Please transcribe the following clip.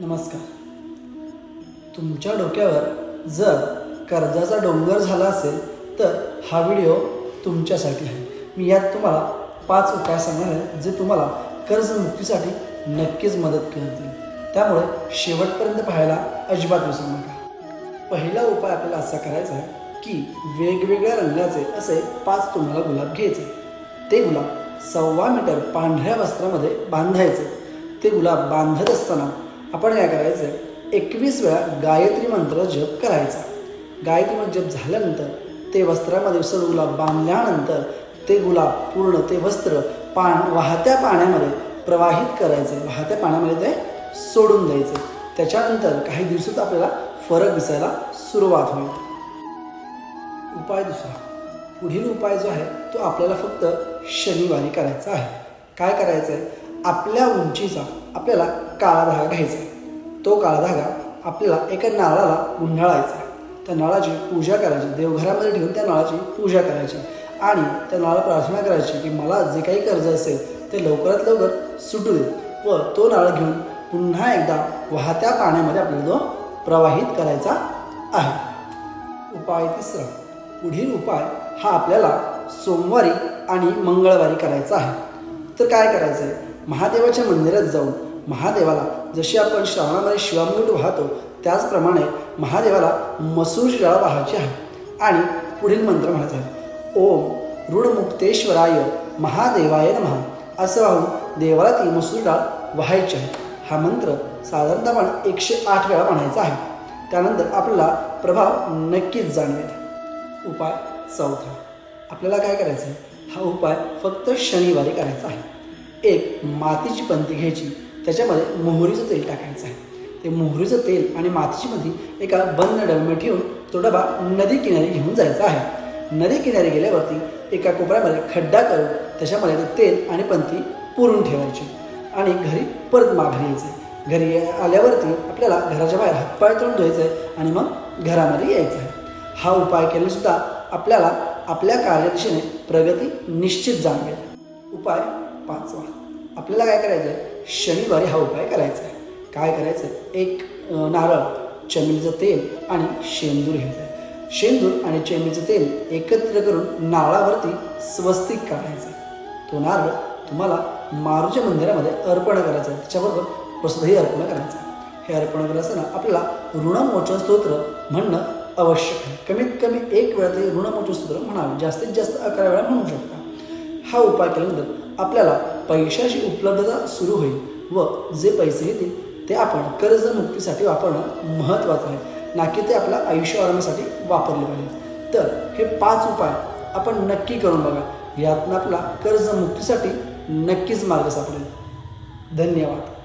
नमस्कार. तुमच्या डोक्यावर जर कर्जाचा डोंगर झाला असेल तर हा व्हिडिओ तुमच्यासाठी आहे. मी यात तुम्हाला पाच उपाय सांगणार आहे जे तुम्हाला कर्जमुक्तीसाठी नक्कीच मदत करतील. त्यामुळे शेवटपर्यंत पाहायला अजिबात विसरू नका. पहिला उपाय आपल्याला असा करायचा आहे की वेगवेगळ्या रंगाचे असे पाच तुम्हाला गुलाब घ्यायचे. ते गुलाब सव्वा मीटर पांढऱ्या वस्त्रामध्ये बांधायचे. ते गुलाब बांधत असताना आपण काय करायचं? एकवीस वेळा गायत्री मंत्र जप करायचा. गायत्री मंत्र जप झाल्यानंतर ते वस्त्रामध्ये सर गुलाब बांधल्यानंतर ते गुलाब पूर्ण ते वस्त्र पाण वाहत्या पाण्यामध्ये प्रवाहित करायचे. वाहत्या पाण्यामध्ये ते सोडून द्यायचे. त्याच्यानंतर काही दिवसात आपल्याला फरक दिसायला सुरुवात होईल. उपाय दुसरा. पुढील उपाय जो आहे तो आपल्याला फक्त शनिवारी करायचा आहे. काय करायचं आहे आपल्या उंचीचा आपल्याला काळा धागा घ्यायचा आहे. तो काळा धागा आपल्याला एका नारळाला गुंढाळायचा त्या नाळाची पूजा करायची. देवघरामध्ये ठेवून त्या नाळाची पूजा करायची. आणि त्या नाळा प्रार्थना करायची की मला जे काही कर्ज असेल ते लवकरात लवकर सुटू दे व तो नाळ घेऊन पुन्हा एकदा वाहत्या पाण्यामध्ये आपल्याला तो प्रवाहित करायचा आहे. उपाय तिसरा. पुढील उपाय हा आपल्याला सोमवारी आणि मंगळवारी करायचा आहे. तर काय करायचं आहे महादेवाच्या मंदिरात जाऊन महादेवाला जशी आपण श्रावणामध्ये शिवामृत वाहतो त्याचप्रमाणे महादेवाला मसूर डाळ वाहायची आहे. आणि पुढील मंत्र म्हणायचा आहे ओम ऋणमुक्तेश्वराय महादेवाय महा असं वाहून देवाला ती मसूर डाळ वाहायची आहे. हा मंत्र साधारणतः एकशे आठ वेळा म्हणायचा आहे. त्यानंतर आपल्याला प्रभाव नक्कीच जाणवेल. उपाय चौथा. आपल्याला काय करायचं आहे हा उपाय फक्त शनिवारी करायचा आहे. एक मातीची पंती घ्यायची. त्याच्यामध्ये मोहरीचं तेल टाकायचं आहे. ते मोहरीचं तेल आणि मातीशीमध्ये एका बंद डब्यामध्ये ठेवून तो डबा नदी किनारी घेऊन जायचा आहे. नदी किनारी गेल्यावरती एका कोपऱ्यामध्ये खड्डा करून त्याच्यामध्ये ते तेल आणि पंती पुरून ठेवायची आणि घरी परत माघारी यायचं. घरी आल्यावरती आपल्याला घराच्या बाहेर हातपाय तोंड धुवायचं आहे आणि मग घरामध्ये यायचं. आहे हा उपाय केल्यानेसुद्धा आपल्याला आपल्या कार्यदिशेने प्रगती निश्चित जाणवेल. उपाय पाचवा. आपल्याला काय करायचं आहे शनिवारी हा उपाय करायचा आहे. काय करायचं आहे एक नारळ चमेलीचं तेल आणि शेंदूर घ्यायचं आहे. शेंदूर आणि चमेलीचं तेल एकत्र करून नारळावरती स्वस्तिक काढायचं आहे. तो नारळ तुम्हाला मारुच्या मंदिरामध्ये अर्पण करायचं आहे. त्याच्याबरोबर प्रसादही अर्पण करायचं आहे. हे अर्पण करत असताना आपल्याला ऋणमोचन स्तोत्र म्हणणं आवश्यक आहे. कमीत कमी एक वेळा ते ऋणमोचन स्तोत्र म्हणावे. जास्तीत जास्त अकरा वेळा म्हणू शकता. हा उपाय केल्यानंतर आपल्याला पैशाची उपलब्धता सुरू होईल व जे पैसे येतील ते आपण कर्जमुक्तीसाठी वापरणं महत्त्वाचं आहे. ना की ते आपल्या आयुष्य वाढवण्यासाठी वापरले पाहिजे. तर हे पाच उपाय आपण नक्की करून बघा. यातनं आपला कर्जमुक्तीसाठी नक्कीच मार्ग सापडेल. धन्यवाद.